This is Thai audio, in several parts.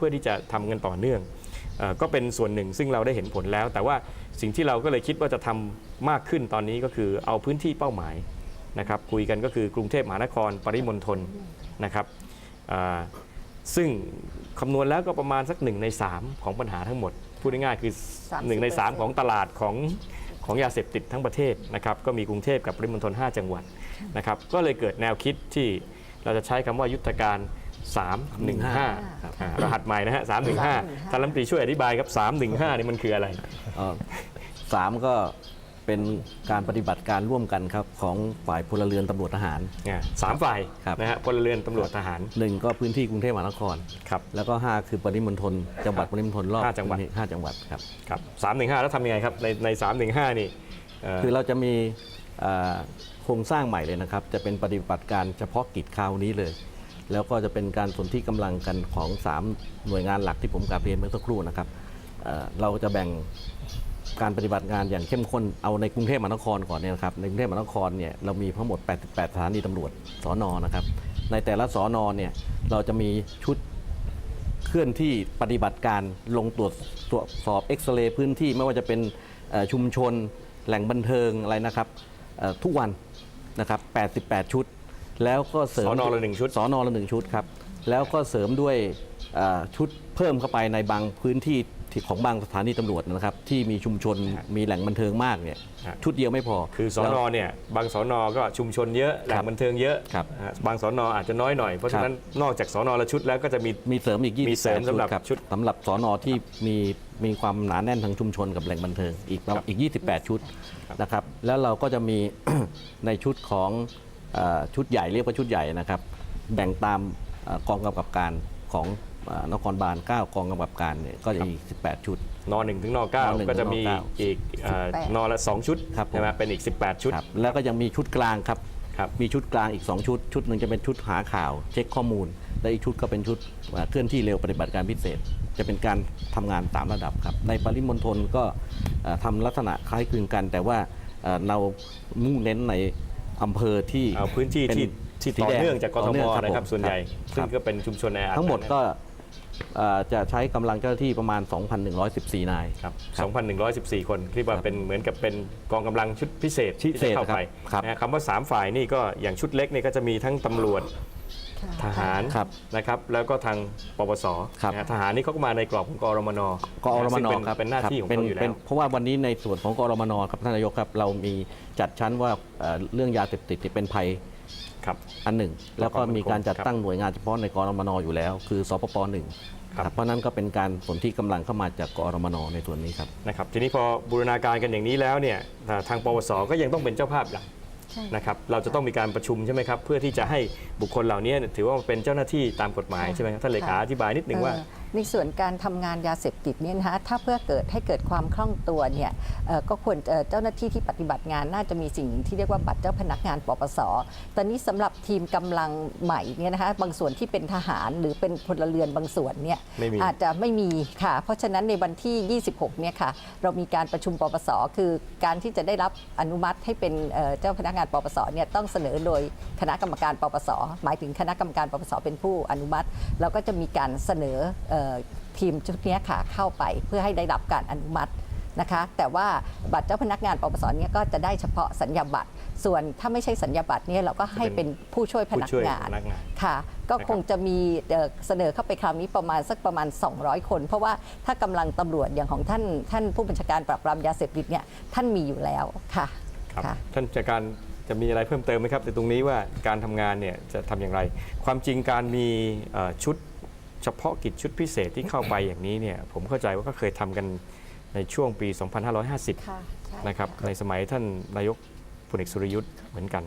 พื่อที่จะทำกันต่อเนื่องเอ่อก็เป็นส่วนหนึ่งซึ่งเราได้เห็นผลแล้ว แต่ว่าสิ่งที่เราก็เลยคิดว่าจะทำมากขึ้นตอนนี้ก็คือเอาพื้นที่เป้าหมายนะครับคุยกันก็คือกรุงเทพมหานครปริมณฑลนะครับอ่าซึ่งคำนวณแล้วก็ประมาณสักหนึ่งใน 3 ของปัญหาทั้งหมด พูดง่ายๆคือ30% 1ใน 3 ของตลาดของของยาเสพติดทั้งประเทศนะครับก็มีกรุงเทพกับปริมณฑล5จังหวัดนะครับก็เลยเกิดแนวคิดที่เราจะใช้คำว่ายุทธการ 315ครับอ่ารหัสใหม่นะฮะ315ท่านรัฐมนตรีช่วยอธิบายครับ 315นี่มันคืออะไร เอ่อสามก็เป็นการปฏิบัติการร่วมกันครับของฝ่ายพลเรือนตำรวจทหาร อ่าสามฝ่ายครับ นะฮะพลเรือนตำรวจทหาร หนึ่งก็พื้นที่กรุงเทพมหานคร ครับ แล้วก็ห้าคือปริมณฑลจังหวัดปริมณฑลรอบห้าจังหวัด พื้นที่ห้าจังหวัดครับครับ315แล้วทำยังไงครับ ในใน315นี่เอ่อคือเราจะมีเอ่อโครงสร้างใหม่เลยนะครับ จะเป็นปฏิบัติการเฉพาะกิจคราวนี้เลย แล้วก็จะเป็นการสนที่กำลังกันของ 3 หน่วยงานหลักที่ผมกราบเรียนเมื่อสักครู่นะครับเเราจะแบ่งการปฏิบัติงานอย่างเข้มข้นเอาในกรุงเทพมหานครก่อนเนี่ยนะครับในกรุงเทพมหานครเนี่ยเรามีทั้งหมด 88 สถานีตำรวจสอนอนะครับ ในแต่ละสอนอเนี่ยเราจะมีชุดเคลื่อนที่ปฏิบัติการลงตรวจตรวจสอบเอ็กซเรย์พื้นที่ไม่ว่าจะเป็นชุมชนแหล่งบันเทิงอะไรนะครับทุกวันนะครับ 88 ชุด แล้วก็เสริมสอนอละหนึ่งชุด สอนอละหนึ่งชุดครับ แล้วก็เสริมด้วยเอ่อชุดเพิ่มเข้าไปในบางพื้นที่ที่ของบางสถานีตำรวจนะครับ ที่มีชุมชนมีแหล่งบันเทิงมากเนี่ยครับชุดเดียวไม่พอคือสอนอเนี่ยบางสอนอก็ชุมชนเยอะแหล่งบันเทิงเยอะครับนะฮะบางสอนออาจจะน้อยหน่อย เพราะฉะนั้นนอกจากสอนอละชุดแล้วก็จะมี มีเสริมอีกมีเสริม28สำหรับครับชุดสำหรับสอนอที่มีมีความหนาแน่นทางชุมชนกับแหล่งบันเทิงอีกครับอีก 28 ชุดครับนะครับ แล้วเราก็จะมี ในชุดของเออ ชุดใหญ่เรียกว่าชุดใหญ่นะครับ แบ่งตามเอ่อกองกำกับการของเอ่อนครบาล 9 กองกำกับการเนี่ยก็จะอีก18 ชุดนหนึ่งถึงนเก้านหนึ่งก็จะถึงนมีเก้าอีกเอ่อ18นละสองชุดครับผมใช่ไหมเป็นอีก 18 ชุดครับแล้วก็ยังมีชุดกลางครับครับ มีชุดกลางอีก 2 ชุด ชุดหนึ่งจะเป็นชุดหาข่าว เช็คข้อมูล และอีกชุดก็เป็นชุดเอ่อเคลื่อนที่เร็วปฏิบัติการพิเศษ จะเป็นการทำงานตามระดับครับ ในปริมณฑลก็เอ่อทำลักษณะคล้ายคลึงกัน แต่ว่าเอ่อเรามุ่งเน้นใน อำเภอที่เอาพื้นที่เป็นที่ที่สีต่อแดเนื่องจากกต่ทอมเนื่องนะครับผมส่วนใหญ่คซึ่งรับก็เป็นชุมชนแออัดทั้งหมดนะก็เอ่อจะใช้กำลังเจ้าหน้าที่ประมาณ 2,114 นายครับ2,114 คนที่ว่าเป็นเหมือนกับเป็นกองกำลังชุดพิเศษที่พิเศจะษเข้าไปครับนะคำว่า 3 ฝ่ายนี่ก็อย่างชุดเล็กนี่ก็จะมีทั้งตำรวจ ทหารครับนะครับแล้วก็ทางปปสครับนะฮะทหารนี่เขาก็มาในกรอบของกรมนกอรมนซึ่งเป็นครับเป็นหน้าที่ของป็เขาอยู่แล้ป็นว เพราะว่าวันนี้ในส่วนของกรมนครับท่านนายกครับเรามีจัดชั้นว่าเอ่อเรื่องยาเสพติดที่เป็นภัย ครับ อันหนึ่งแล้วก็มีการจัดครับตั้งหน่วยงานเฉพาะในกรมนอยู่แล้ว คือสปปหนึ่งครับ ครับเพราะนั้นก็เป็นการสนที่กำลังเข้ามาจากกรมนในส่วนนี้ครับ นะครับทีนี้พอบูรณาการกันอย่างนี้แล้วเนี่ยอ่าทางปวสก็ยังต้องเป็นเจ้าภาพหลัก ใช่ นะครับเราจะต้องมีการประชุมใช่ไหมครับเพื่อที่จะให้บุคคลเหล่านี้ถือว่าเป็นเจ้าหน้าที่ตามกฎหมายใช่ไหมครับท่านเลขาอธิบายนิดนึงว่า เอ่อ ในส่วนการทำงานยาเสพติดเนี่ยนะคะถ้าเพื่อเกิดให้เกิดความคล่องตัวเนี่ยเอ่อก็ควรเอ่อเจ้าหน้าที่ที่ปฏิบัติงานน่าจะมีสิ่งที่เรียกว่าบัตรเจ้าพนักงานปปส ตอนนี้สำหรับทีมกำลังใหม่เนี่ยนะคะบางส่วนที่เป็นทหารหรือเป็นพลเรือนบางส่วนเนี่ยไม่มีอาจจะไม่มีค่ะ เพราะฉะนั้นในวันที่ 26 เนี่ยค่ะเรามีการประชุมปปส คือการที่จะได้รับอนุมัติให้เป็นเอ่อเจ้าพนักงานปปสเนี่ยต้องเสนอโดยคณะกรรมการปปส หมายถึงคณะกรรมการปปสเป็นผู้อนุมัติ แล้วก็จะมีการเสนอเอ่อทีมชุดเนี้ยค่ะเข้าไปเพื่อให้ได้รับการอนุมัตินะคะแต่ว่าบัตรเจ้าพนักงานปปสเนี่ยก็จะได้เฉพาะสัญญาบัตร ส่วนถ้าไม่ใช่สัญญาบัตรเนี่ยเราก็ให้เป็นผู้ช่วยพนักผู้ช่วยงานพนักงานค่ะ ก็นะครับคงจะมีเอ่อเสนอเข้าไปคราวนี้ประมาณสักประมาณ 200 คน เพราะว่าถ้ากำลังตำรวจอย่างของท่านท่านผู้บัญชาการปราบปรามยาเสพติดเนี่ยท่านมีอยู่แล้วค่ะครับค่ะท่านจากการจะมีอะไรเพิ่มเติมไหมครับในตรงนี้ว่าการทำงานเนี่ยจะทำอย่างไร ความจริงการมีเอ่อชุด เฉพาะกิจชุดพิเศษที่เข้าไปอย่างนี้เนี่ยผมเข้าใจว่าก็เคยทำกันในช่วงปี 2550 ค่ะใช่นะครับในสมัยท่านนายกพลเอกสุรยุทธ์เหมือนกัน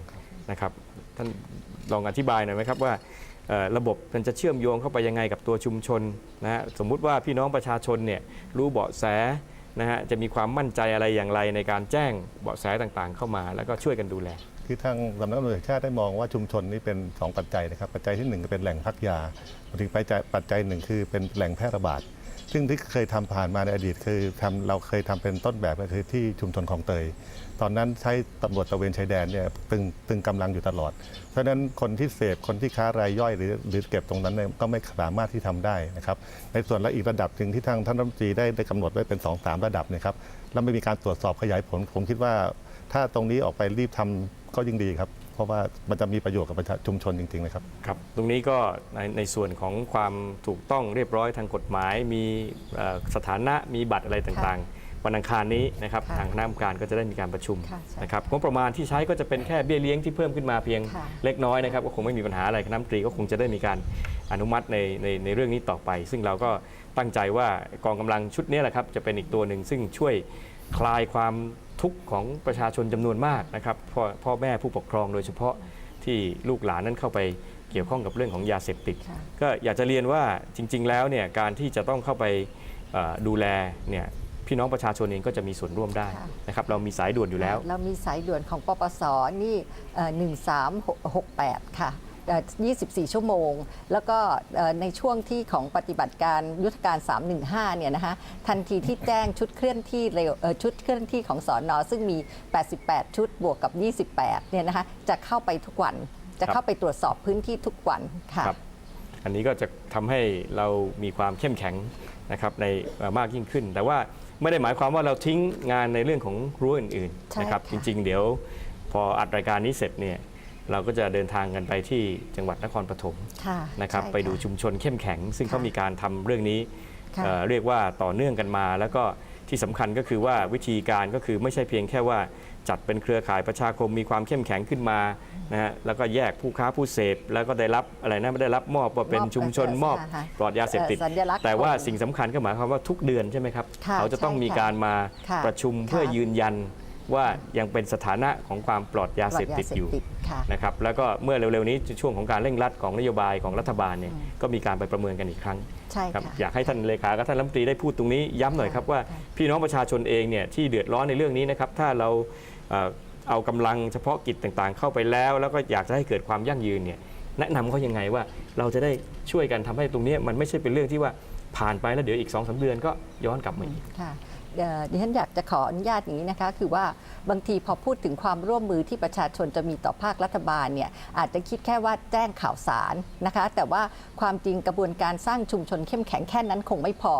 นะครับท่านลองอธิบายหน่อยไหมครับว่าเอ่อระบบมันจะเชื่อมโยงเข้าไปยังไงกับตัวชุมชนนะฮะสมมุติว่าพี่น้องประชาชนเนี่ยรู้เบาะแสนะฮะจะมีความมั่นใจอะไรอย่างไรในการแจ้งเบาะแสต่างๆเข้ามา แล้วก็ช่วยกันดูแล คือทางสำนักงานตำรวจแห่งชาติได้มองว่าชุมชนนี้เป็น 2 ปัจจัยนะครับ ปัจจัยที่ 1 ก็เป็นแหล่งพักยาถึงปัจจัยปัจจัยหนึ่งคือเป็นแหล่งแพร่ระบาด ซึ่งที่เคยทำผ่านมาในอดีตคือทำเราเคยทำเป็นต้นแบบก็คือที่ชุมชนของเตย ตอนนั้นใช้ตำรวจตะเวนชายแดนเนี่ยตึงตึงกำลังอยู่ตลอด เพราะฉะนั้นคนที่เสพคนที่ค้ารายย่อยหรือหรือเก็บตรงนั้นเนี่ยก็ไม่สามารถที่ทำได้นะครับ ในส่วนละอีกระดับหนึ่งที่ทางท่านรัฐมนตรีได้ได้กำหนดไว้เป็น2อสระดับเนะครับแล้วไม่มีการตรวจสอบขยายผลผมคิดว่า ถ้าตรงนี้ออกไปรีบทำก็ยิ่งดีครับ เพราะว่ามันจะมีประโยชน์กับประชาชุมชนจริงๆนะครับครับ ตรงนี้ก็ในในส่วนของความถูกต้องเรียบร้อยทางกฎหมาย มีเอ่อสถานะมีบัตรอะไรต่างๆวันอังคารนี้นะครับค่ะทางคณะกรรมการก็จะได้มีการประชุมค่ะใช่นะครับงบประมาณที่ใช้ก็จะเป็นแค่เบี้ยเลี้ยงที่เพิ่มขึ้นมาเพียงค่ะเล็กน้อยนะครับก็คงไม่มีปัญหาอะไรคณะรัฐมนตรีก็คงจะได้มีการอนุมัติในในในเรื่องนี้ต่อไป ซึ่งเราก็ตั้งใจว่ากองกำลังชุดนี้แหละครับจะเป็นอีกตัวหนึ่งซึ่งช่วย คลายความทุกข์ของประชาชนจำนวนมากนะครับพ่อพ่อแม่ผู้ปกครองโดยเฉพาะที่ลูกหลานนั้นเข้าไปเกี่ยวข้องกับเรื่องของยาเสพติดค่ะก็อยากจะเรียนว่าจริง ๆ แล้วเนี่ยการที่จะต้องเข้าไปเอ่อดูแลเนี่ยพี่น้องประชาชนเองก็จะมีส่วนร่วมได้ค่ะนะครับเรามีสายด่วนอยู่แล้ว เรามีสายด่วนของปปสนี่เอ่อ1368 ค่ะเอ่อ 24 ชั่วโมง แล้วก็เอ่อในช่วงที่ของปฏิบัติการยุทธการ 315 เนี่ยนะคะทันทีที่แจ้งชุดเคลื่อนที่เร็วเอ่อชุดเคลื่อนที่ของสอนอซึ่งมี 88 ชุดบวกกับ 28 เนี่ยนะคะจะเข้าไปทุกวันจะเข้าไปตรวจสอบพื้นที่ทุกวันค่ะครับอันนี้ก็จะทำให้เรามีความเข้มแข็งนะครับในเอ่อมากยิ่งขึ้น แต่ว่าไม่ได้หมายความว่าเราทิ้งงานในเรื่องของรั้วอื่นใช่ๆนะครับค่ะจริง ๆ เดี๋ยวพออัดรายการนี้เสร็จเนี่ย เราก็จะเดินทางกันไปที่จังหวัดนครปฐมค่ะนะครับใช่ไปดูชุมชนเข้มแข็ง ซึ่งค่ะเขามีการทำเรื่องนี้ค่ะเอ่อเรียกว่าต่อเนื่องกันมา แล้วก็ที่สำคัญก็คือว่าวิธีการก็คือไม่ใช่เพียงแค่ว่าจัดเป็นเครือข่ายประชาคมมีความเข้มแข็งขึ้นมานะฮะแล้วก็แยกผู้ค้าผู้เสพ แล้วก็ได้รับอะไรนะไม่ได้รับมอบว่าเป็นมอบชุมชนเอ่อมอบค่ะปลอดยาเสพติด เอ่อสัญลักษณ์แต่ว่าของสิ่งสำคัญก็หมายความว่าทุกเดือนใช่ไหมครับค่ะเขาจะต้องใช่มีค่ะการมาค่ะประชุมเพื่อค่ะ ยืนยันว่ายังเป็นสถานะของความปลอดยาเสพติดอยู่ ค่ะนะครับแล้วก็เมื่อเร็วๆนี้ช่วงของการเร่งรัดของนโยบายของรัฐบาลเนี่ยก็มีการไปประเมินกันอีกครั้งใช่ครับค่ะอยากให้ท่านเลขากับท่านรัฐมนตรีได้พูดตรงนี้ย้ำหน่อยครับว่าค่ะพี่น้องประชาชนเองเนี่ยที่เดือดร้อนในเรื่องนี้นะครับถ้าเราเอ่อเอากำลังเฉพาะกิจต่างๆ เข้าไปแล้ว แล้วก็อยากจะให้เกิดความยั่งยืนเนี่ยแนะนำเขายังไงว่าเราจะได้ช่วยกันทำให้ตรงเนี้ยมันไม่ใช่เป็นเรื่องที่ว่าผ่านไปแล้วเดี๋ยวอีก2อสเดือนก็ย้อนกลับมาอีกค่ะ เอ่อดิฉันอยากจะขออนุญาตอย่างนี้นะคะ คือว่าบางทีพอพูดถึงความร่วมมือที่ประชาชนจะมีต่อภาครัฐบาลเนี่ยอาจจะคิดแค่ว่าแจ้งข่าวสารนะคะ แต่ว่าความจริงกระบวนการสร้างชุมชนเข้มแข็งแค่นั้นคงไม่พอ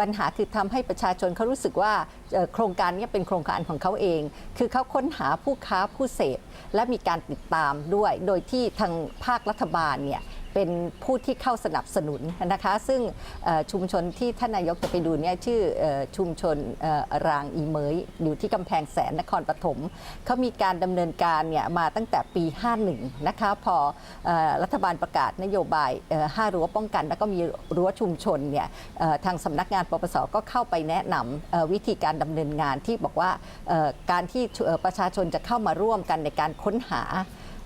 ปัญหาคือทำให้ประชาชนเขารู้สึกว่าเอ่อโครงการนี้เป็นโครงการของเขาเอง คือเขาค้นหาผู้ค้าผู้เสพและมีการติดตามด้วย โดยที่ทางภาครัฐบาลเนี่ย เป็นผู้ที่เข้าสนับสนุนนะคะ ซึ่งชุมชนที่ท่านนายกจะไปดูเนี่ยชื่อชุมชนรางอีเมยอยู่ที่กำแพงแสนนครปฐมเขามีการดำเนินการเนี่ยมาตั้งแต่ปี 51 นะคะ พออรัฐบาลประกาศนโยบายเอ่อห้ารั้วป้องกัน แล้วก็มีรั้วชุมชนเนี่ยทางสำนักงานปปสก็เข้าไปแนะนำวิธีการดำเนินงานที่บอกว่าการที่ประชาชนจะเข้ามาร่วมกันในการค้นหา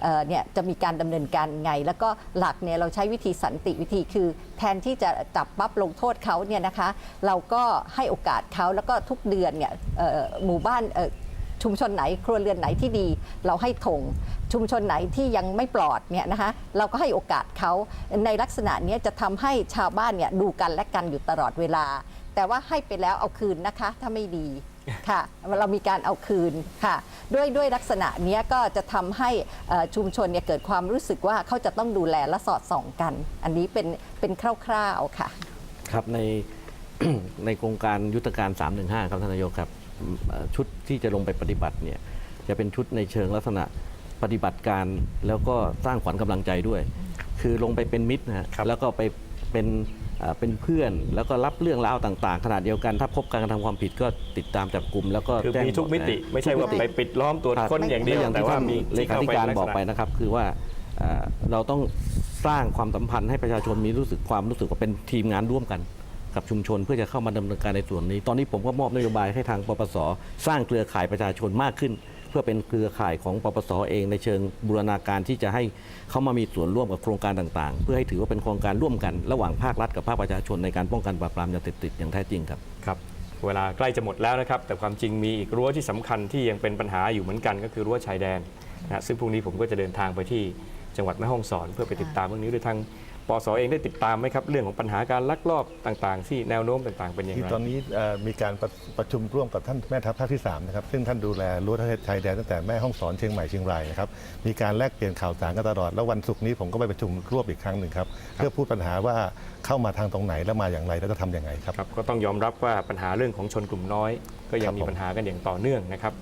เเนี่ยจะมีการดำเนินการไง แล้วก็หลักเนี่ยเราใช้วิธีสันติวิธีคือ แทนที่จะจับปั๊บลงโทษเขาเนี่ยนะคะเราก็ให้โอกาสเขาแล้วก็ทุกเดือนเนี่ยหมู่บ้านชุมชนไหนครัวเรือนไหนที่ดี เราให้ธงชุมชนไหนที่ยังไม่ปลอดเนี่ยนะคะเราก็ให้โอกาสเขาในลักษณะนี้จะทำให้ชาวบ้านเนี่ยดูกันและกันอยู่ตลอดเวลา แต่ว่าให้ไปแล้วเอาคืนนะคะถ้าไม่ดี ค่ะเรามีการเอาคืนค่ะ ด้วยด้วยลักษณะเนี้ยก็จะทำให้เอ่อชุมชนเนี่ยเกิดความรู้สึกว่าเขาจะต้องดูแลและสอดส่องกัน อันนี้เป็นเป็นคร่าวๆค่ะ ครับใน ในโครงการยุทธการ 315 ครับท่านนายกครับอืมเอ่อชุดที่จะลงไปปฏิบัติเนี่ยจะเป็นชุดในเชิงลักษณะปฏิบัติการ แล้วก็สร้างขวัญกำลังใจด้วย คือลงไปเป็นมิตรนะฮะครับ แล้วก็ไปเป็น เอ่อเป็นเพื่อน แล้วก็รับเรื่องราวต่างๆ ขนาดเดียวกัน ถ้าพบการกระทำความผิดก็ติดตามจับกลุ่มแล้วก็คือแจ้งมีทุกมิติเบาะแสไม่ใช่ว่าทุกไปมิติปิดล้อมตรวจค้นอย่างเดียวอย่างแต่ที่ว่าท่านมีเลขาธิการที่เข้บอกไปลัษณะนะครับ คือว่าเอ่อเราต้องสร้างความสัมพันธ์ให้ประชาชนมีรู้สึกความรู้สึกว่าเป็นทีมงานร่วมกันกับชุมชนเพื่อจะเข้ามาดำเนินการในส่วนนี้ ตอนนี้ผมก็มอบนโยบายให้ทางปปส สร้างเครือข่ายประชาชนมากขึ้น เพื่อเป็นเครือข่ายของปปสเองในเชิงบูรณาการที่จะให้เขามามีส่วนร่วมกับโครงการต่างๆ เพื่อให้ถือว่าเป็นโครงการร่วมกัน ระหว่างภาครัฐกับภาคประชาชนในการป้องกันปราบปรามยาเสพติดอย่างแท้จริงครับครับเวลาใกล้จะหมดแล้วนะครับ แต่ความจริงมีอีกรั้วที่สำคัญที่ยังเป็นปัญหาอยู่เหมือนกันก็คือรั้วชายแดนนะซึ่งพรุ่งนี้ผมก็จะเดินทางไปที่จังหวัดแม่ฮ่องสอน เพื่อไปติดตามเรื่องนี้โดยทาง ปสเองได้ติดตามไหมครับ เรื่องของปัญหาการลักลอบต่างๆที่แนวโน้มต่างๆเป็นยังที่ไงตอนนี้เอ่อมีการประประชุมร่วมกับท่านแม่ทัพภาคที่3นะครับซึ่งท่านดูแลรั้วประเทศชายแดนตั้งแต่แม่ห้องสอนเชียงใหม่เชียงรายนะครับมีการแลกเปลี่ยนข่าวสารกันตลอดแล้ววันศุกร์นี้ผมก็ไปประชุมรวบอีกครั้งหนึ่งครับเพื่อพูดปัญหาว่าเข้ามาทางตรงไหนแล้วมาอย่างไรแล้วจะทำอย่างไรครับ ครับก็ต้องยอมรับว่าปัญหาเรื่องของชนกลุ่มน้อย ก็ยังมีครับผม ปัญหากันอย่างต่อเนื่องนะครับ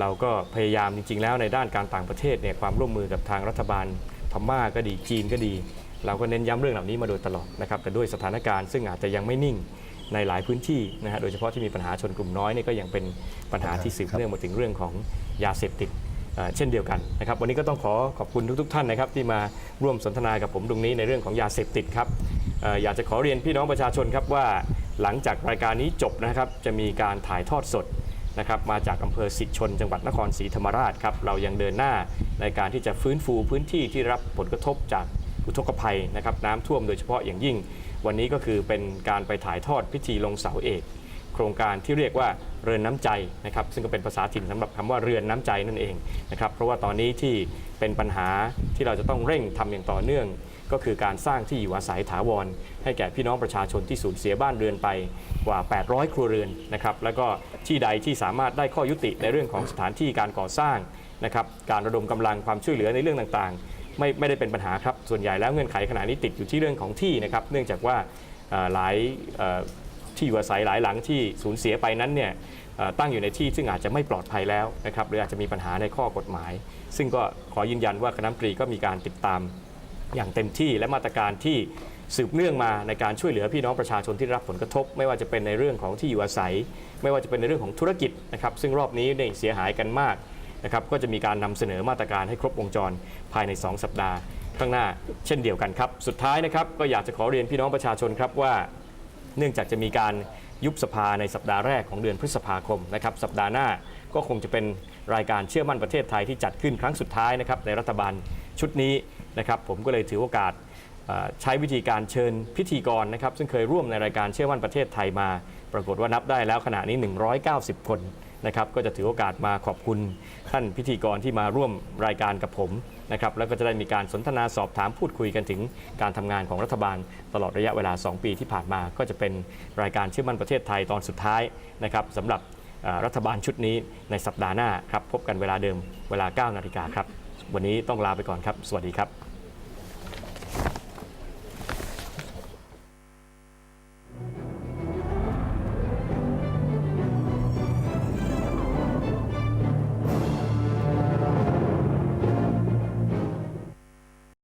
เราก็พยายามจริง ๆ แล้วในด้านการต่างประเทศเนี่ยความร่วมมือกับทางรัฐบาลพม่าก็ดีจีนก็ดี เราก็เน้นย้ำเรื่องเหล่านี้มาโดยตลอดนะครับแต่ด้วยสถานการณ์ซึ่งอาจจะยังไม่นิ่งในหลายพื้นที่นะฮะโดยเฉพาะที่มีปัญหาชนกลุ่มน้อยนี่ก็ยังเป็นปัญหาที่สืบเนื่องมาถึงเรื่องของยาเสพติดเช่นเดียวกันนะครับวันนี้ก็ต้องขอขอบคุณทุกๆ ท่านนะครับที่มาร่วมสนทนากับผมตรงนี้ในเรื่องของยาเสพติดครับอออยากจะขอเรียนพี่น้องประชาชนครับว่าหลังจากรายการนี้จบนะครับจะมีการถ่ายทอดสดนะครับมาจากอำเภอสิชน จังหวัดนครศรีธรรมราชครับเรายังเดินหน้าในการที่จะฟื้นฟูพื้นที่ที่รับผลกระทบจาก อุทกภัยนะครับน้ำท่วมโดยเฉพาะอย่างยิ่ง วันนี้ก็คือเป็นการไปถ่ายทอดพิธีลงเสาเอก โครงการที่เรียกว่าเรือนน้ำใจนะครับซึ่งก็เป็นภาษาถิ่นสำหรับคำว่าเรือนน้ำใจนั่นเองนะครับเพราะว่าตอนนี้ที่เป็นปัญหาที่เราจะต้องเร่งทำอย่างต่อเนื่องก็คือการสร้างที่อยู่อาศัยถาวร ให้แก่พี่น้องประชาชนที่สูญเสียบ้านเรือนไปกว่า 800 ครัวเรือนนะครับ แล้วก็ที่ใดที่สามารถได้ข้อยุติในเรื่องของสถานที่การก่อสร้างนะครับ การระดมกำลังความช่วยเหลือในเรื่องต่างๆ ไม่ไม่ได้เป็นปัญหาครับ ส่วนใหญ่แล้วเงื่อนไขขณะนี้ติดอยู่ที่เรื่องของที่นะครับ เนื่องจากว่าหลายที่อยู่อาศัยหลายหลังที่สูญเสียไปนั้นเนี่ยตั้งอยู่ในที่ซึ่งอาจจะไม่ปลอดภัยแล้วนะครับหรืออาจจะมีปัญหาในข้อกฎหมาย ซึ่งก็ขอยืนยันว่าคณะมนตรีก็มีการติดตามอย่างเต็มที่และมาตรการที่สืบเนื่องมาในการช่วยเหลือพี่น้องประชาชนที่รับผลกระทบ ไม่ว่าจะเป็นในเรื่องของที่อยู่อาศัย ไม่ว่าจะเป็นในเรื่องของธุรกิจนะครับซึ่งรอบนี้เนี่ยเสียหายกันมาก นะครับก็จะมีการนำเสนอมาตรการให้ครบวงจรภายใน 2 สัปดาห์ข้างหน้า เช่นเดียวกันครับ สุดท้ายนะครับก็อยากจะขอเรียนพี่น้องประชาชนครับว่า เนื่องจากจะมีการยุบสภาในสัปดาห์แรกของเดือนพฤษภาคมนะครับสัปดาห์หน้าก็คงจะเป็นรายการเชื่อมั่นประเทศไทยที่จัดขึ้นครั้งสุดท้ายนะครับในรัฐบาลชุดนี้นะครับผมก็เลยถือโอกาสใช้วิธีการเชิญพิธีกรนะครับซึ่งเคยร่วมในรายการเชื่อมั่นประเทศไทยมา ปรากฏว่านับได้แล้วขณะนี้ 190 คน นะครับก็จะถือโอกาสมาขอบคุณท่านพิธีกรที่มาร่วมรายการกับผมนะครับแล้วก็จะได้มีการสนทนาสอบถามพูดคุยกันถึงการทำงานของรัฐบาล ตลอดระยะเวลา 2 ปีที่ผ่านมา ก็จะเป็นรายการเชื่อมั่นประเทศไทยตอนสุดท้ายนะครับสำหรับรัฐบาลชุดนี้ในสัปดาห์หน้าครับพบกันเวลาเดิมเวลา 9 นาฬิกาครับวันนี้ต้องลาไปก่อนครับ สวัสดีครับ